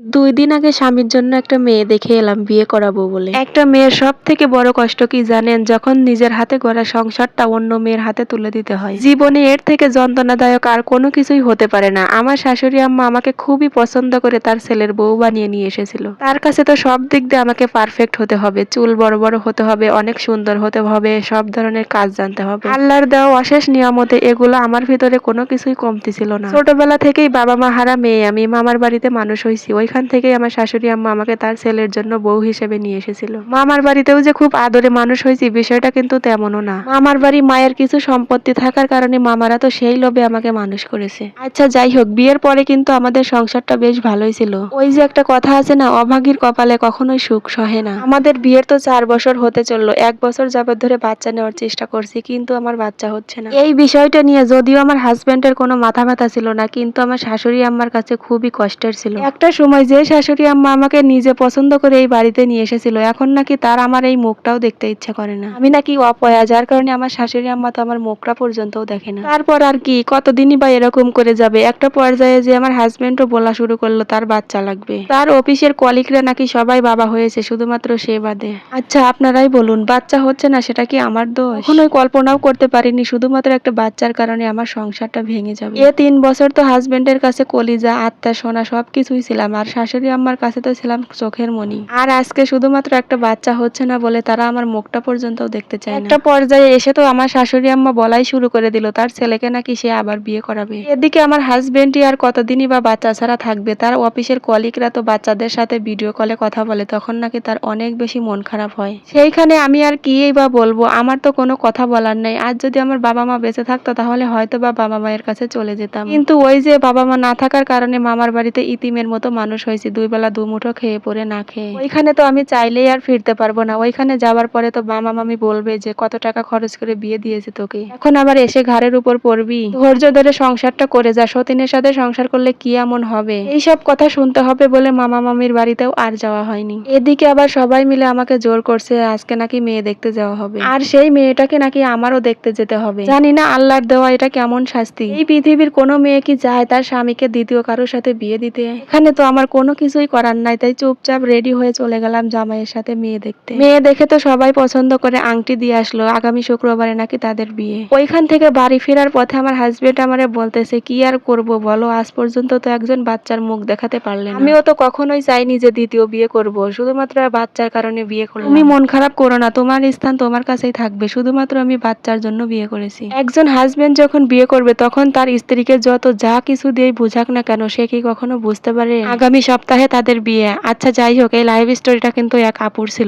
দুই দিন আগে স্বামীর জন্য একটা মেয়ে দেখে এলাম বিয়ে করাবো বলে। একটা মেয়ের সব থেকে বড় কষ্ট কি জানেন? যখন নিজের হাতে গড়া সংসারটা অন্য মেয়ের হাতে তুলে দিতে হয়। জীবনে এর থেকে যন্ত্রণাদায়ক আর কোনো কিছুই হতে পারে না। আমার শাশুড়ি আম্মা আমাকে খুবই পছন্দ করে তার ছেলের বউ বানিয়ে নিয়ে এসেছিল। তার কাছে তো সব দিক দিয়ে আমাকে পারফেক্ট হতে হবে। চুল বড় বড় হতে হবে, অনেক সুন্দর হতে হবে, সব ধরনের কাজ জানতে হবে। আল্লাহর দেওয়া অশেষ নিয়ামতে এগুলো আমার ভিতরে কোনো কিছুই কমতি ছিল না। ছোটবেলা থেকেই বাবা মা হারা মেয়ে, আমি মামার বাড়িতে মানুষ হয়েছি। ওইখান থেকেই আমার শাশুড়ি আম্মা আমাকে তার ছেলের জন্য বউ হিসেবে নিয়ে এসেছিল। মামার বাড়িতেও যে খুব আদরে মানুষ হয়েছি, বিষয়টা কিন্তু তেমনও না। মামার বাড়ি মায়ের কিছু সম্পত্তি থাকার কারণে মামারা তো সেই লোভে আমাকে মানুষ করেছে। আচ্ছা যাই হোক, বিয়ের পরে কিন্তু আমাদের সংসারটা বেশ ভালোই ছিল। ওই যে একটা কথা আছে না, অভাগীর কপালে কখনোই সুখ সহে না। আমাদের বিয়ের তো চার বছর হতে চলল, এক বছর যাবত ধরে বাচ্চা নেওয়ার চেষ্টা করছি, কিন্তু আমার বাচ্চা হচ্ছে না। এই বিষয়টা নিয়ে যদিও আমার হাজবেন্ডের কোনো মাথা ব্যথা ছিল না, কিন্তু আমার শাশুড়ি আম্মার কাছে খুবই কষ্টের ছিল। একটা সময় যে শাশুড়ি আম্মা আমাকে নিজে পছন্দ করে এই বাড়িতে নিয়ে এসেছিল, এখন নাকি তার আমার এই মুখটাও দেখতে ইচ্ছা করে না। আমি নাকি অপয়া, যার কারণে আমার শাশুড়ি আম্মা তো আমার মুখটা পর্যন্তও দেখে না। তারপর আর কি, কতদিনই বা এরকম করে যাবে? একটা পর্যায়ে যে আমার হাজবেন্ডও বলা শুরু করল, তার বাচ্চা লাগবে। তার অফিসের কলিগরা নাকি সবাই বাবা হয়েছে, শুধুমাত্র সে বাদে। আচ্ছা আপনারাই বলুন, বাচ্চা হচ্ছে না, সেটা কি আমার দোষ? কখনোই কল্পনাও করতে পারিনি, শুধুমাত্র একটা বাচ্চার কারণে আমার সংসারটা ভেঙে যাবে। এ তিন বছর তো হাজবেন্ডের কাছে কলিজা, আত্মা, সোনা সবকিছুই ছিলাম, আর শাশুড়ি আম্মার কাছে তো ছিলাম চোখের মনি। আর আজকে শুধুমাত্র একটা বাচ্চা হচ্ছে না বলে তারা আমার মুখটা পর্যন্ত দেখতে চায় একটা পর্যায়ে এসে তো আমার শাশুড়ি আম্মা বলাই শুরু করে দিল, তার ছেলেকে নাকি সে আবার বিয়ে করাবে। এদিকে আমার হাজবেন্ডই আর কতদিনই বা বাচ্চা ছাড়া থাকবে, তার অফিসের কলিগরা তো বাচ্চাদের সাথে ভিডিও কলে কথা বলে, তখন নাকি তার অনেক বেশি মন খারাপ হয়। সেইখানে আমি আর কি বা বলব, আমার তো কোনো কথা বলার নেই। আজ যদি আমার বাবা মা বেঁচে থাকতো, তাহলে হয়তো বা বাবা মায়ের কাছে চলে যেতাম। কিন্তু ওই যে বাবা মা না থাকার কারণে মামার বাড়িতে ইতিমের মতো মানুষ হয়েছে, দুই বেলা দুমুঠো খেয়ে পরে না খেয়ে। ওইখানে তো আমি চাইলেই আর ফিরতে পারব না। ওইখানে যাওয়ার পরে তো মামা মামি বলবে যে, কত টাকা খরচ করে বিয়ে দিয়েছে তোকে? এখন আবার এসে ঘাড়ের উপর পড়বি। ধৈর্য ধরে সংসারটা করে যা, সতীনের সাথে সংসার করলে কি এমন হবে? এইসব কথা শুনতে হবে বলে মামা মামির বাড়িতেও আর যাওয়া হয়নি। এদিকে আবার সবাই মিলে আমাকে জোর করছে, আজকে নাকি মেয়ে দেখতে যাওয়া হবে। আর সেই মেয়েটাকে নাকি আমারও দেখতে যেতে হবে। জানি না আল্লাহর দেওয়া এটা কেমন শাস্তি। এই পৃথিবীর কোনো মেয়ে কি চায় তার স্বামীকে দ্বিতীয় কারোর সাথে বিয়ে দিতে? এখানে তো আমার কোনো কিছুই করার নাই তাই চুপচাপ রেডি হয়ে চলে গেলাম জামাইয়ের সাথে মেয়ে দেখতে। মেয়ে দেখে তো সবাই পছন্দ করে আংটি দিয়ে আসলো আগামী শুক্রবারে নাকি তাদের বিয়ে। ওইখান থেকে বাড়ি ফেরার পথে আমার হাজবেন্ড আমারে বলতেছে কি আর করব বলো আজ পর্যন্ত তো একজন বাচ্চার মুখ দেখাতে পারলেন আমিও তো কখনোই চাইনি যে দ্বিতীয় বিয়ে করব শুধুমাত্র বাচ্চার কারণে বিয়ে করলাম। তুমি মন খারাপ করো না তোমার স্থান তোমার কাছেই থাকবে শুধুমাত্র আমি বাচ্চার জন্য বিয়ে করেছি। একজন হাজবেন্ড যখন বিয়ে করবে তখন তার স্ত্রীকে যত যা কিছু দিয়ে বুঝাক না কেন সে কি কখনো বুঝতে পারে? আগামী সপ্তাহে তাদের বিয়ে। আচ্ছা যাই হোক এই লাইভ স্টোরিটা কিন্তু এক আপুর ছিল।